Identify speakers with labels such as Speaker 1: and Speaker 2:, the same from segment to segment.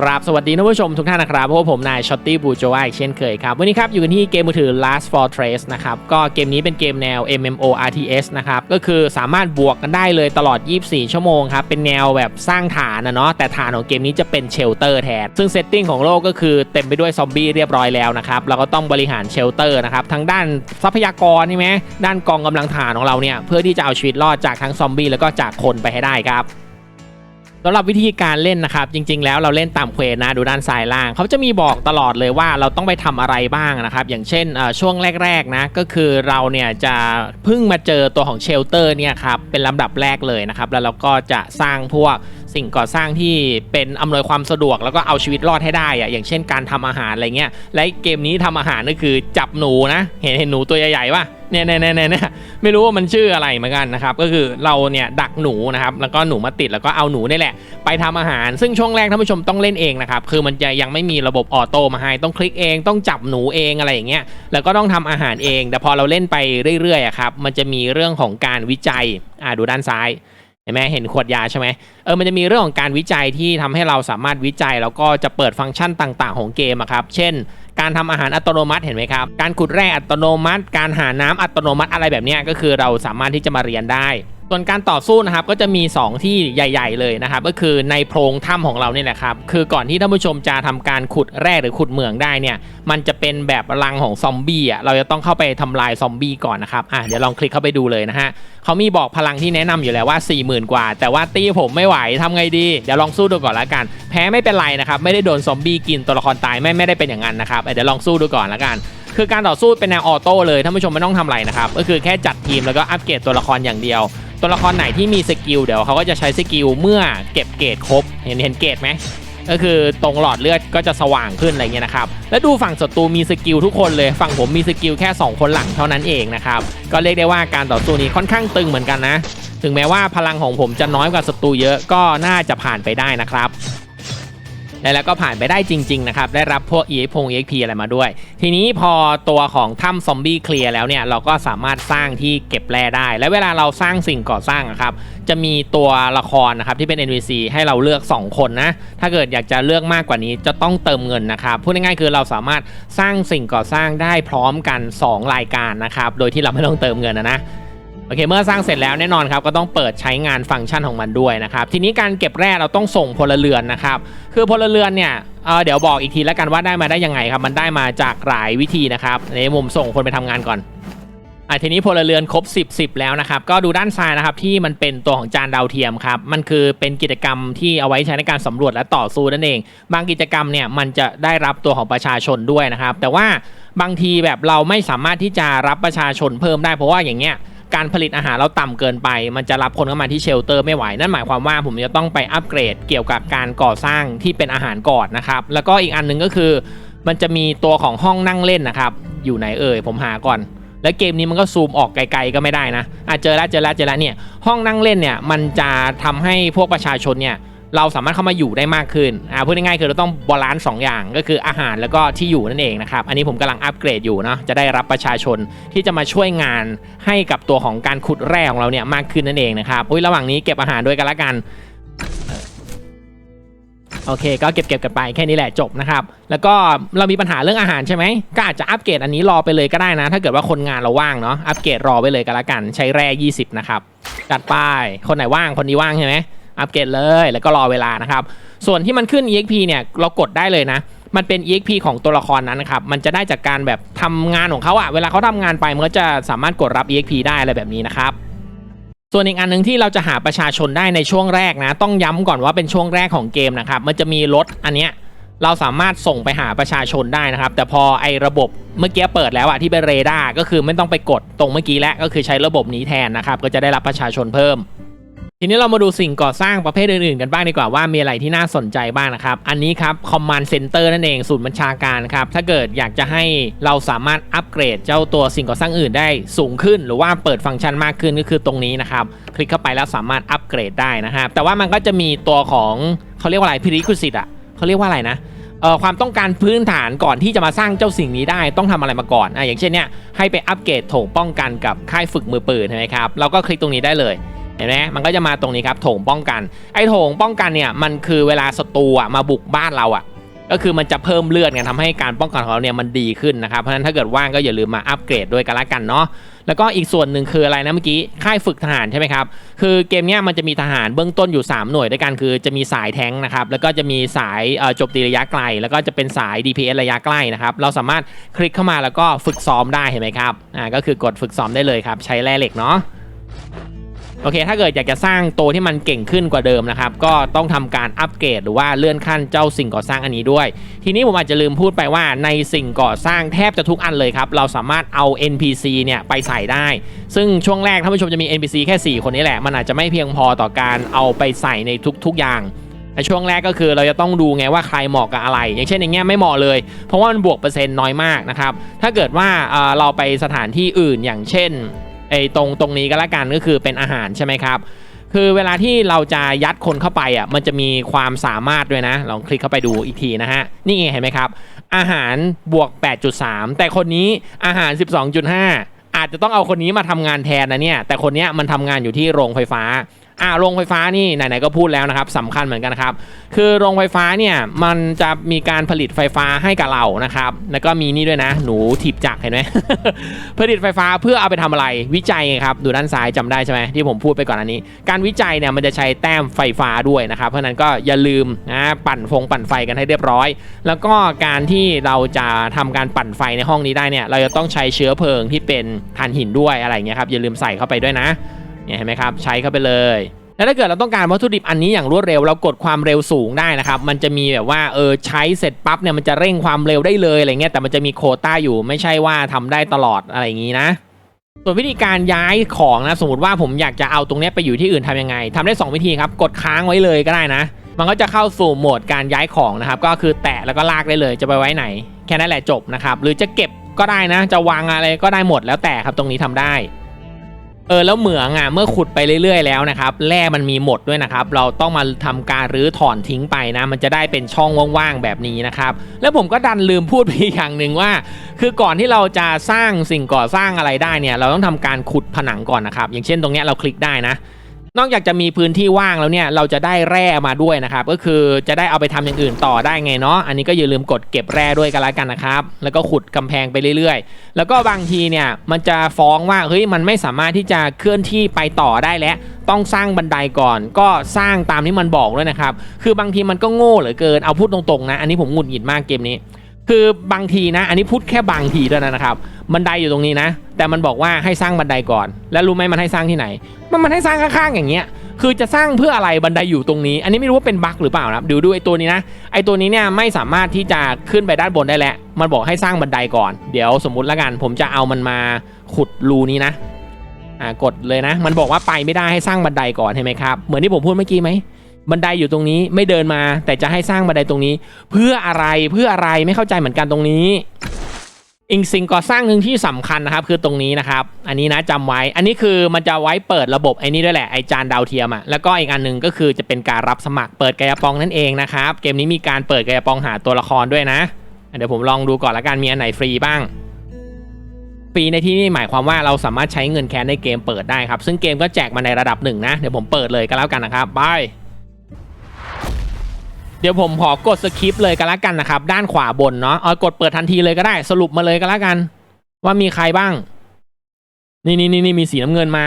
Speaker 1: ครับสวัสดีท่านผู้ชมทุกท่านนะครับพว่าผมนายช็อตตี้บูโจวาอีกเช่นเคยครับวันนี้ครับอยู่กันที่เกมมือถือ Last Fortress นะครับก็เกมนี้เป็นเกมแนว MMO RTS นะครับก็คือสามารถบวกกันได้เลยตลอด 24 ชั่วโมงครับเป็นแนวแบบสร้างฐานนะเนาะแต่ฐานของเกมนี้จะเป็นเชลเตอร์แทน ซึ่งเซตติ้งของโลกก็คือเต็มไปด้วยซอมบี้เรียบร้อยแล้วนะครับเราก็ต้องบริหารเชลเตอร์นะครับทั้งด้านทรัพยากรใช่ไหมด้านกองกำลังฐานของเราเนี่ยเพื่อที่จะเอาชีวิตรอดจากทั้งซอมบี้แล้วก็จากคนไปให้ได้ครับ สำหรับวิธีการเล่นนะครับ จริง ๆ แล้วเราเล่นตามเควสนะดูด้านซ้ายล่าง เขาจะมีบอกตลอดเลยว่าเราต้องไปทำอะไรบ้างนะครับ อย่างเช่นช่วงแรกๆนะก็คือเราเนี่ยจะเพิ่งมาเจอตัวของเชลเตอร์เนี่ยครับเป็นลำดับแรกเลยนะครับ แล้วเราก็จะสร้างพวกสิ่งก่อสร้างที่เป็นอำนวยความสะดวกแล้วก็เอาชีวิตรอดให้ได้อะอย่างเช่นการทำอาหารอะไรเงี้ยและเกมนี้ทำอาหารก็คือจับหนูนะ เห็นเห็นหนูตัวใหญ่ๆป่ะ เนี่ยเนี่ยเนี่ยเนี่ยไม่รู้ว่ามันชื่ออะไรเหมือนกันนะครับก็คือเราเนี่ยดักหนูนะครับแล้วก็หนูมาติดแล้วก็เอาหนูนี่แหละ ไปทำอาหาร ซึ่งช่วงแรกท่านผู้ชมต้องเล่นเองนะครับคือมันจะยังไม่มีระบบออโต้มาให้ต้องคลิกเองต้องจับหนูเองอะไรอย่างเงี้ยแล้วก็ต้องทำอาหารเอง แต่พอเราเล่นไปเรื่อยๆครับมันจะมีเรื่องของการวิจัยอ่าดูด้านซ้ายเห็นไหมเห็นขวดยาใช่ไหมเออมันจะมีเรื่องของการวิจัยที่ทำให้เราสามารถวิจัย แล้วก็จะเปิดฟังก์ชันต่าง ๆ ของเกมครับ เช่น การทำอาหารอัตโนมัติเห็นไหมครับ การขุดแร่อัตโนมัติ การหาน้ำอัตโนมัติอะไรแบบนี้ก็คือเราสามารถที่จะมาเรียนได้ ส่วนการต่อสู้นะครับก็จะมี 2 ที่ใหญ่ ๆ เลยนะครับ ก็คือในโพรงถ้ำของเราเนี่ยแหละครับ คือก่อนที่ท่านผู้ชมจะทำการขุดแร่หรือขุดเหมืองได้เนี่ย มันจะเป็นแบบรังของซอมบี้อะเราจะต้องเข้าไปทำลายซอมบี้ก่อนนะครับอะเดี๋ยวลองคลิกเข้าไปดูเลยนะฮะเขามีบอกพลังที่แนะนำอยู่แล้วว่า 40,000 กว่า แต่ว่าตีผมไม่ไหวทำไงดี เดี๋ยวลองสู้ดูก่อนละกัน แพ้ไม่เป็นไรนะครับไม่ได้โดนซอมบี้กินตัวละครตายไม่ไม่ได้เป็นอย่างนั้นนะครับเอ้ยเดี๋ยวลองสู้ดูก่อนละกันคือการต่อสู้เป็นแนวออโต้เลยท่านผู้ชมไม่ต้องทำอะไรนะครับก็คือแค่จัดทีมแล้วก็อัปเกรดตัวละครอย่างเดียว ตัวละครไหนที่มีสกิลเดี๋ยวเขาก็จะใช้สกิลเมื่อเก็บเกรดครบ เห็นเห็นเกรดไหมก็คือตรงหลอดเลือดก็จะสว่างขึ้นอะไรเงี้ยนะครับ แล้วดูฝั่งศัตรูมีสกิลทุกคนเลย ฝั่งผมมีสกิลแค่ 2 คนหลังเท่านั้นเองนะครับ ก็เรียกได้ว่าการต่อสู้นี้ค่อนข้างตึงเหมือนกันนะ ถึงแม้ว่าพลังของผมจะน้อยกว่าศัตรูเยอะก็น่าจะผ่านไปได้นะครับ แล้วก็ผ่านไปได้จริงๆนะครับได้รับพวก e พง EXP อะไรมาด้วย ทีนี้พอตัวของถ้ำซอมบี้เคลียร์แล้วเนี่ยเราก็สามารถสร้างที่เก็บแร่ได้ และเวลาเราสร้างสิ่งก่อสร้างอะครับจะมีตัวละครนะครับที่เป็น NPC ให้เราเลือก 2 คนนะถ้าเกิดอยากจะเลือกมากกว่านี้จะต้องเติมเงินนะครับพูดง่ายๆคือเราสามารถสร้างสิ่งก่อสร้างได้พร้อมกัน 2 รายการนะครับโดยที่เราไม่ต้องเติมเงินนะนะ โอเคเมื่อสร้างเสร็จแล้วแน่นอนครับก็ต้องเปิดใช้งานฟังก์ชันของมันด้วยนะครับทีนี้การเก็บแร่เราต้องส่งพลเรือนนะครับคือพลเรือนเนี่ยเเดี๋ยวบอกอีกทีแล้วกันว่าได้มาได้ยังไงครับมันได้มาจากหลายวิธีนะครับในมุมส่งคนไปทำงานก่อนอะทีนี้พลเรือนครบ 10 10 แล้วนะครับ ก็ดูด้านซ้ายนะครับที่มันเป็นตัวของจานดาวเทียมครับ มันคือเป็นกิจกรรมที่เอาไว้ใช้ในการสำรวจและต่อสู้นั่นเอง บางกิจกรรมเนี่ยมันจะได้รับตัวของประชาชนด้วยนะครับ แต่ว่าบางทีแบบเราไม่สามารถที่จะรับประชาชนเพิ่มได้เพราะว่าอย่างเงี้ย การผลิตอาหารเราต่ำเกินไป มันจะรับคนเข้ามาที่เชลเตอร์ไม่ไหว นั่นหมายความว่าผมจะต้องไปอัปเกรดเกี่ยวกับการก่อสร้างที่เป็นอาหารก่อนนะครับ แล้วก็อีกอันหนึ่งก็คือ มันจะมีตัวของห้องนั่งเล่นนะครับ อยู่ไหนเอ่ยผมหาก่อน แล้วเกมนี้มันก็ซูมออกไกลๆก็ไม่ได้นะอะเจอแล้วเจอแล้วเจอแล้วเนี่ยห้องนั่งเล่นเนี่ยมันจะทำให้พวกประชาชนเนี่ย เราสามารถเข้ามาอยู่ได้มากขึ้นอ่าพูดง่ายๆคือเราต้องบาลานซ์สองอย่างก็คืออาหารแล้วก็ที่อยู่นั่นเองนะครับอันนี้ผมกำลังอัปเกรดอยู่เนาะจะได้รับประชาชนที่จะมาช่วยงานให้กับตัวของการขุดแร่ของเราเนี่ยมากขึ้นนั่นเองนะครับอุ้ยระหว่างนี้เก็บอาหารด้วยกันละกันโอเคก็เก็บเก็บกันไปแค่นี้แหละจบนะครับแล้วก็เรามีปัญหาเรื่องอาหารใช่ไหมก็อาจจะอัปเกรดอันนี้รอไปเลยก็ได้นะ ถ้าเกิดว่าคนงานเราว่างเนาะอัปเกรดรอไปเลยก็แล้วกัน ใช้แร่20 นะครับจัดไปคนไหนว่างคนนี้ว่างใช่ไหม อัปเกรดเลยแล้วก็รอเวลานะครับ ส่วนที่มันขึ้น EXP เนี่ยเรากดได้เลยนะ มันเป็น EXP ของตัวละครนั้นนะครับมันจะได้จากการแบบทำงานของเขาอะเวลาเขาทำงานไปมันก็จะสามารถกดรับ EXP ได้อะไรแบบนี้นะครับส่วนอีกอันหนึ่งที่เราจะหาประชาชนได้ในช่วงแรกนะ ต้องย้ำก่อนว่าเป็นช่วงแรกของเกมนะครับ มันจะมีรถอันเนี้ยเราสามารถส่งไปหาประชาชนได้นะครับ แต่พอไอ้ระบบเมื่อกี้เปิดแล้วอะที่เป็นเรดาร์ก็คือไม่ต้องไปกดตรงเมื่อกี้แล้วก็คือใช้ระบบนี้แทนนะครับ ก็จะได้รับประชาชนเพิ่ม ทีนี้เรามาดูสิ่งก่อสร้างประเภทอื่นๆ กันบ้างดีกว่าว่ามีอะไรที่น่าสนใจบ้างนะครับ อันนี้ครับ Command Center นั่นเองศูนย์บัญชาการครับ ถ้าเกิดอยากจะให้เราสามารถอัปเกรดเจ้าตัวสิ่งก่อสร้างอื่นได้สูงขึ้น หรือว่าเปิดฟังก์ชันมากขึ้นก็คือตรงนี้นะครับ คลิกเข้าไปแล้วสามารถอัปเกรดได้นะครับ แต่ว่ามันก็จะมีตัวของเขาเรียกว่าอะไร prerequisite อะเขาเรียกว่าอะไรนะเอ่อความต้องการพื้นฐานก่อนที่จะมาสร้างเจ้าสิ่งนี้ได้ต้องทำอะไรมาก่อนอะอย่างเช่นเนี่ยให้ไปอัปเกรดโถงป้องกันกับค่ายฝึกมือปืนใช่ไหมครับเราก็คลิกตรงนี้ได้เลย ห็นไหมมันก็จะมาตรงนี้ครับโถงป้องกัน ไอ้โถงป้องกันเนี่ยมันคือเวลาศัตรูมาบุกบ้านเราอะก็คือมันจะเพิ่มเลือดไงทำให้การป้องกันของเราเนี่ยมันดีขึ้นนะครับเพราะฉะนั้นถ้าเกิดว่างก็อย่าลืมมาอัปเกรดด้วยกันละกันเนาะแล้วก็อีกส่วนหนึ่งคืออะไรนะเมื่อกี้ค่ายฝึกทหารใช่ไหมครับคือเกมเนี้ยมันจะมีทหารเบื้องต้นอยู่ 3 หน่วยด้วยกันคือจะมีสายแท้งนะครับแล้วก็จะมีสายโจมตีระยะไกล แล้วก็จะเป็นสาย DPS ระยะใกล้นะครับเราสามารถคลิกเข้ามาแล้วก็ฝึกซ้อมได้เห็นไหมครับอ่าก็คือกดฝึกซ้อมได้เลยครับใช้แร่เหล็กเนาะ โอเค ถ้าเกิดอยากจะสร้างตัวที่มันเก่งขึ้นกว่าเดิมนะครับ ก็ต้องทำการอัปเกรดหรือว่าเลื่อนขั้นเจ้าสิ่งก่อสร้างอันนี้ด้วย ทีนี้ผมอาจจะลืมพูดไปว่าในสิ่งก่อสร้างแทบจะทุกอันเลยครับ เราสามารถเอา NPC เนี่ยไปใส่ได้ ซึ่งช่วงแรกท่านผู้ชมจะมี NPC แค่ 4 คนนี้แหละ มันอาจจะไม่เพียงพอต่อการเอาไปใส่ในทุก ๆอย่างในช่วงแรกก็คือเราจะต้องดูไงว่าใครเหมาะกับอะไร อย่างเช่นอย่างเงี้ยไม่เหมาะเลย เพราะว่ามันบวกเปอร์เซ็นต์น้อยมากนะครับ ถ้าเกิดว่าเราไปสถานที่อื่นอย่างเช่น ไอ้ตรงตรงนี้ก็แล้วกันก็คือเป็นอาหารใช่ไหมครับคือเวลาที่เราจะยัดคนเข้าไปอะมันจะมีความสามารถด้วยนะ ลองคลิกเข้าไปดูอีกทีนะฮะ นี่ไงเห็นไหมครับ อาหารบวก 8.3 แต่คนนี้อาหาร 12.5 อาจจะต้องเอาคนนี้มาทำงานแทนนะเนี่ย แต่คนเนี้ยมันทำงานอยู่ที่โรงไฟฟ้า อ่าโรงไฟฟ้านี่ไหนๆก็พูดแล้วนะครับสำคัญเหมือนกันครับคือโรงไฟฟ้าเนี่ยมันจะมีการผลิตไฟฟ้าให้กับเรานะครับแล้วก็มีนี่ด้วยนะ หนูถีบจักรเห็นไหมผลิตไฟฟ้าเพื่อเอาไปทำอะไรวิจัยครับดูด้านซ้ายจำได้ใช่ไหมที่ผมพูดไปก่อนอันนี้ การวิจัยเนี่ยมันจะใช้แต้มไฟฟ้าด้วยนะครับ เพราะนั้นก็อย่าลืมนะปั่นฟงปั่นไฟกันให้เรียบร้อย แล้วก็การที่เราจะทำการปั่นไฟในห้องนี้ได้เนี่ยเราจะต้องใช้เชื้อเพลิงที่เป็นถ่านหินด้วยอะไรเงี้ยครับอย่าลืมใส่เข้าไปด้วยนะ เนี่ยเห็นไหมครับใช้เข้าไปเลยแล้วถ้าเกิดเราต้องการวัตถุดิบอันนี้อย่างรวดเร็วเรากดความเร็วสูงได้นะครับ มันจะมีแบบว่าเออใช้เสร็จปั๊บเนี่ยมันจะเร่งความเร็วได้เลยอะไรเงี้ยแต่มันจะมีโคต้าอยู่ไม่ใช่ว่าทำได้ตลอดอะไรอย่างนี้นะ ส่วนวิธีการย้ายของนะสมมติว่าผมอยากจะเอาตรงนี้ไปอยู่ที่อื่นทำยังไงทำได้ 2 วิธีครับกดค้างไว้เลยก็ได้นะ มันก็จะเข้าสู่โหมดการย้ายของนะครับก็คือแตะแล้วก็ลากได้เลยจะไปไว้ไหน แค่นั้นแหละจบนะครับหรือจะเก็บก็ได้นะ จะวางอะไรก็ได้หมดแล้วแต่ครับตรงนี้ทำได้ เออแล้วเหมืองอะเมื่อขุดไปเรื่อยๆแล้วนะครับแร่มันมีหมดด้วยนะครับ เราต้องมาทำการรื้อถอนทิ้งไปนะ มันจะได้เป็นช่องว่างๆแบบนี้นะครับ แล้วผมก็ดันลืมพูดไปอีกอย่างหนึ่งว่า คือก่อนที่เราจะสร้างสิ่งก่อสร้างอะไรได้เนี่ย เราต้องทำการขุดผนังก่อนนะครับ อย่างเช่นตรงเนี้ยเราคลิกได้นะ นอกจากจะมีพื้นที่ว่างแล้วเนี่ยเราจะได้แร่มาด้วยนะครับก็คือจะได้เอาไปทำอย่างอื่นต่อได้ไงเนาะอันนี้ก็อย่าลืมกดเก็บแร่ด้วยกันล้วกันนะครับแล้วก็ขุดกำแพงไปเรื่อยๆ แล้วก็บางทีเนี่ยมันจะฟ้องว่าเฮ้ยมันไม่สามารถที่จะเคลื่อนที่ไปต่อได้แล้วต้องสร้างบันไดก่อน ก็สร้างตามที่มันบอกด้วยนะครับคือบางทีมันก็โง่เหลือเกินเอาพูดตรงๆนะ อันนี้ผมหงุดหงิดมากเกมนี้ คือบางทีนะ อันนี้พูดแค่บางทีเท่านั้นนะครับ บันไดอยู่ตรงนี้นะ แต่มันบอกว่าให้สร้างบันไดก่อน แล้วรู้ไหมมันให้สร้างที่ไหน มันมันให้สร้างข้างๆอย่างเงี้ย คือจะสร้างเพื่ออะไรบันไดอยู่ตรงนี้ อันนี้ไม่รู้ว่าเป็นบั๊กหรือเปล่านะดูดูไอ้ตัวนี้นะ ไอ้ตัวนี้เนี่ยไม่สามารถที่จะขึ้นไปด้านบนได้แล้ว มันบอกให้สร้างบันไดก่อน เดี๋ยวสมมุติแล้วกัน ผมจะเอามันมาขุดรูนี้นะ อ่ากดเลยนะ มันบอกว่าไปไม่ได้ให้สร้างบันไดก่อนเห็นไหมครับ เหมือนที่ผมพูดเมื่อกี้ไหม บันไดอยู่ตรงนี้ไม่เดินมา แต่จะให้สร้างบันไดตรงนี้ เพื่ออะไรเพื่ออะไรไม่เข้าใจเหมือนกันตรงนี้อีกสิ่งก่อสร้างหนึ่งที่สำคัญนะครับคือตรงนี้นะครับ อันนี้นะจำไว้ อันนี้คือมันจะไว้เปิดระบบไอ้นี่ด้วยแหละไอจานดาวเทียมอะแล้วก็อีกอันหนึ่งก็คือจะเป็นการรับสมัครเปิดกายปองนั่นเองนะครับ เกมนี้มีการเปิดกายปองหาตัวละครด้วยนะ เดี๋ยวผมลองดูก่อนละกันมีอันไหนฟรีบ้างฟรีในที่นี่หมายความว่าเราสามารถใช้เงินแคนในเกมเปิดได้ครับซึ่งเกมก็แจกมาในระดับหนึ่งนะเดี๋ยวผมเปิดเลยก็แล้วกันนะครับบาย เดี๋ยวผมขอกดสคริปต์เลยก็แล้วกันนะครับ ด้านขวาบนเนาะเอากดเปิดทันทีเลยก็ได้ สรุปมาเลยก็แล้วกัน ว่ามีใครบ้าง นี่นี่นี่นี่มีสีน้ำเงินมา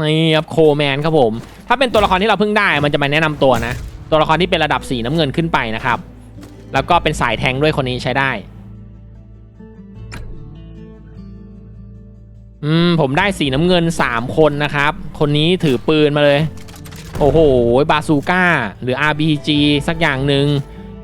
Speaker 1: นี่ครับโคแมนครับผม ถ้าเป็นตัวละครที่เราเพิ่งได้ มันจะมาแนะนำตัวนะ ตัวละครที่เป็นระดับสีน้ำเงินขึ้นไปนะครับ แล้วก็เป็นสายแทงด้วยคนนี้ใช้ได้ อืมผมได้สีน้ำเงิน 3 คนนะครับ คนนี้ถือปืนมาเลย โอ้โห บาซูก้า หรือ RPG สักอย่างหนึ่ง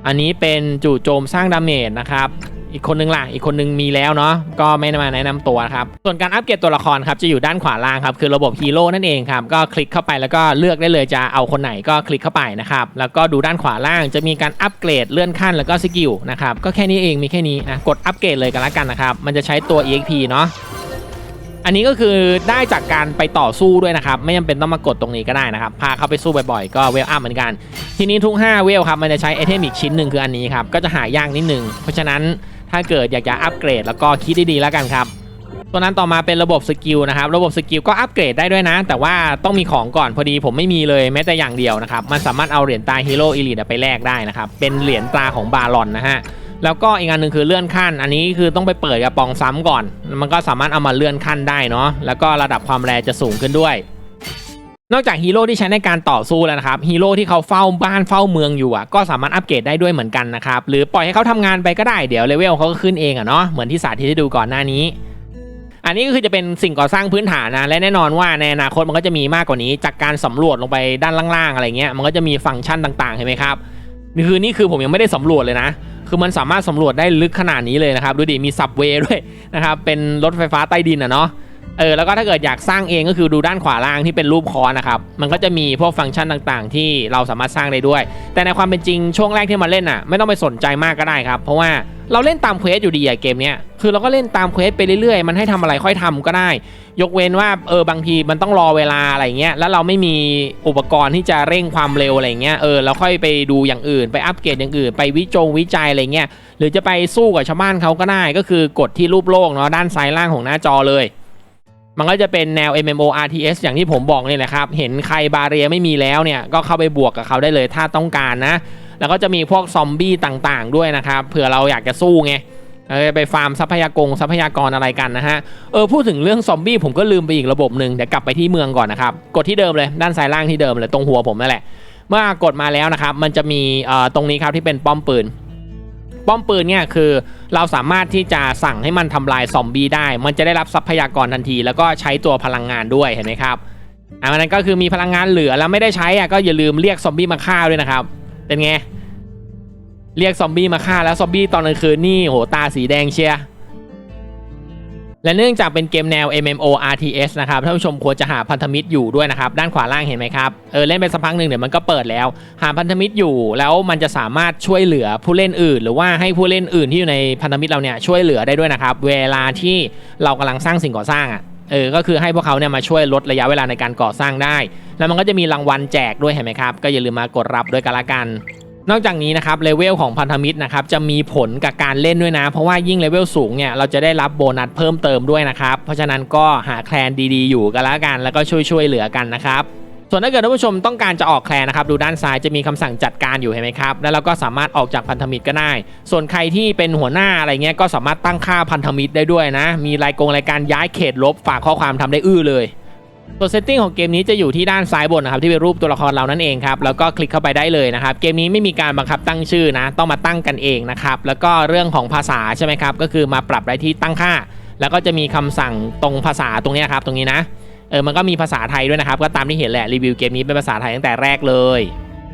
Speaker 1: อันนี้เป็นจู่โจมสร้างดาเมจนะครับ อีกคนนึงล่ะ อีกคนนึงมีแล้วเนาะ ก็ไม่ได้มาแนะนำตัวครับ ส่วนการอัปเกรดตัวละครครับ จะอยู่ด้านขวาล่างครับ คือระบบฮีโร่นั่นเองครับ ก็คลิกเข้าไปแล้วก็เลือกได้เลยจะเอาคนไหนก็คลิกเข้าไปนะครับ แล้วก็ดูด้านขวาล่างจะมีการอัปเกรดเลื่อนขั้นแล้วก็สกิลนะครับ ก็แค่นี้เองมีแค่นี้นะ กดอัปเกรดเลยกันละกันนะครับ มันจะใช้ตัว EXP เนาะ อันนี้ก็คือได้จากการไปต่อสู้ด้วยนะครับ ไม่จำเป็นต้องมากดตรงนี้ก็ได้นะครับ พาเขาไปสู้บ่อยๆ ก็เวลอัพเหมือนกัน ทีนี้ทุก 5 เวลครับ มันจะใช้ไอเทมอีกชิ้นหนึ่งคืออันนี้ครับ ก็จะหายากนิดนึง เพราะฉะนั้นถ้าเกิดอยากจะอัปเกรดแล้วก็คิดดีๆแล้วกันครับตัวนั้นต่อมาเป็นระบบสกิลนะครับ ระบบสกิลก็อัปเกรดได้ด้วยนะ แต่ว่าต้องมีของก่อนพอดีผมไม่มีเลยแม้แต่อย่างเดียวนะครับ มันสามารถเอาเหรียญตาฮีโร่อีลิทไปแลกได้นะครับ เป็นเหรียญตาของบารอนนะฮะ แล้วก็อีกอันหนึ่งคือเลื่อนขั้น อันนี้คือต้องไปเปิดกระปองซ้ำก่อน มันก็สามารถเอามาเลื่อนขั้นได้เนาะ แล้วก็ระดับความแรงจะสูงขึ้นด้วย นอกจากฮีโร่ที่ใช้ในการต่อสู้แล้วนะครับ ฮีโร่ที่เขาเฝ้าบ้านเฝ้าเมืองอยู่อะ ก็สามารถอัปเกรดได้ด้วยเหมือนกันนะครับ หรือปล่อยให้เขาทำงานไปก็ได้ เดี๋ยวเลเวลเขาก็ขึ้นเองอะเนาะ เหมือนที่สาธิตให้ดูก่อนหน้านี้ อันนี้ก็คือจะเป็นสิ่งก่อสร้างพื้นฐานนะ และแน่นอนว่าในอนาคตมันก็จะมีมากกว่านี้ จากการสำรวจลงไปด้านล่างๆอะไรเงี้ย มันก็จะมีฟังก์ชันต่างๆเห็นไหมครับ คือนี่คือผมยังไม่ได้สำรวจเลยนะ คือมันสามารถสำรวจได้ลึกขนาดนี้เลยนะครับ ดูดิ มีสับเวย์ด้วยนะครับ เป็นรถไฟฟ้าใต้ดินอะเนาะ เออแล้วก็ถ้าเกิดอยากสร้างเองก็คือดูด้านขวาล่างที่เป็นรูปคอนนะครับมันก็จะมีพวกฟังก์ชันต่างๆ ที่เราสามารถสร้างได้ด้วย แต่ในความเป็นจริงช่วงแรกที่มาเล่นอะไม่ต้องไปสนใจมากก็ได้ครับ เพราะว่าเราเล่นตามเควสอยู่ดีอะเกมเนี้ยคือเราก็เล่นตามเควสไปเรื่อยๆ มันให้ทำอะไรค่อยทำก็ได้ ยกเว้นว่าเออบางทีมันต้องรอเวลาอะไรเงี้ยแล้วเราไม่มีอุปกรณ์ที่จะเร่งความเร็วอะไรเงี้ยเออเราค่อยไปดูอย่างอื่นไปอัปเกรดอย่างอื่น ไปวิจงวิจัยอะไรเงี้ยหรือจะไปสู้กับชาวบ้านเขาก็ได้ ก็คือกดที่รูปโลกเนาะด้านซ้ายล่างของหน้าจอเลย มันก็จะเป็นแนว MMO RTS อย่างที่ผมบอกนี่แหละครับ เห็นใครบาเรียไม่มีแล้วเนี่ย ก็เข้าไปบวกกับเขาได้เลยถ้าต้องการนะ แล้วก็จะมีพวกซอมบี้ต่างๆ ด้วยนะครับเผื่อเราอยากจะสู้ไงเราจะไปฟาร์มทรัพยากรทรัพยากรอะไรกันนะฮะ เออพูดถึงเรื่องซอมบี้ผมก็ลืมไปอีกระบบหนึ่งเดี๋ยวกลับไปที่เมืองก่อนนะครับ กดที่เดิมเลยด้านซ้ายล่างที่เดิมเลยตรงหัวผมนั่นแหละ เมื่อกดมาแล้วนะครับ มันจะมีเอ่อตรงนี้ครับที่เป็นป้อมปืน ป้อมปืนเนี่ยคือเราสามารถที่จะสั่งให้มันทำลายซอมบี้ได้ มันจะได้รับทรัพยากรทันที แล้วก็ใช้ตัวพลังงานด้วยเห็นไหมครับอันนั้นก็คือมีพลังงานเหลือแล้วไม่ได้ใช้อะก็อย่าลืมเรียกซอมบี้มาฆ่าด้วยนะครับ เป็นไงเรียกซอมบี้มาฆ่าแล้วซอมบี้ตอนกลางคืนนี่โหตาสีแดงเชียร์ และเนื่องจากเป็นเกมแนว MMO RTS นะครับท่านผู้ชมควรจะหาพันธมิตรอยู่ด้วยนะครับด้านขวาล่างเห็นไหมครับเออเล่นไปสักพักหนึ่งเดี๋ยวมันก็เปิดแล้ว หาพันธมิตรอยู่ แล้วมันจะสามารถช่วยเหลือผู้เล่นอื่น หรือว่าให้ผู้เล่นอื่นที่อยู่ในพันธมิตรเราเนี่ยช่วยเหลือได้ด้วยนะครับเวลาที่เรากำลังสร้างสิ่งก่อสร้างอะเออก็คือให้พวกเขาเนี่ยมาช่วยลดระยะเวลาในการก่อสร้างได้ แล้วมันก็จะมีรางวัลแจกด้วยเห็นไหมครับก็อย่าลืมมากดรับด้วยกันละกัน นอกจากนี้นะครับเลเวลของพันธมิตรนะครับจะมีผลกับการเล่นด้วยนะ เพราะว่ายิ่งเลเวลสูงเนี่ยเราจะได้รับโบนัสเพิ่มเติมด้วยนะครับ เพราะฉะนั้นก็หาแคลนดีๆอยู่กันละกันแล้วก็ช่วยช่วยๆเหลือกันนะครับส่วนถ้าเกิดท่านผู้ชมต้องการจะออกแคลนนะครับดูด้านซ้ายจะมีคำสั่งจัดการอยู่เห็นไหมครับแล้วเราก็สามารถออกจากพันธมิตรก็ได้ ส่วนใครที่เป็นหัวหน้าอะไรเงี้ยก็สามารถตั้งค่าพันธมิตรได้ด้วยนะ มีรายกงรายการย้ายเขตลบฝากข้อความทำได้อื้อเลย ตัวเซตติ้งของเกมนี้จะอยู่ที่ด้านซ้ายบนนะครับที่เป็นรูปตัวละครเรานั่นเองครับแล้วก็คลิกเข้าไปได้เลยนะครับเกมนี้ไม่มีการบังคับตั้งชื่อนะ ต้องมาตั้งกันเองนะครับแล้วก็เรื่องของภาษาใช่ไหมครับก็คือมาปรับได้ที่ตั้งค่า แล้วก็จะมีคำสั่งตรงภาษาตรงนี้ครับตรงนี้นะเออมันก็มีภาษาไทยด้วยนะครับก็ตามที่เห็นแหละรีวิวเกมนี้เป็นภาษาไทยตั้งแต่แรกเลย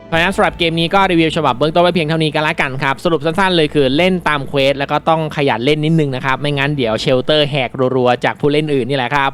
Speaker 1: เพราะฉะนั้นสำหรับเกมนี้ก็รีวิวฉบับเบื้องต้นไว้เพียงเท่านี้กันละกันครับสรุปสั้นๆเลยคือเล่นตามเควสแล้วก็ต้องขยันเล่นนิดนึงนะครับไม่งั้นเดี๋ยวเชลเตอร์แหกรัวๆจากผู้เล่นอื่นนี่แหละครับ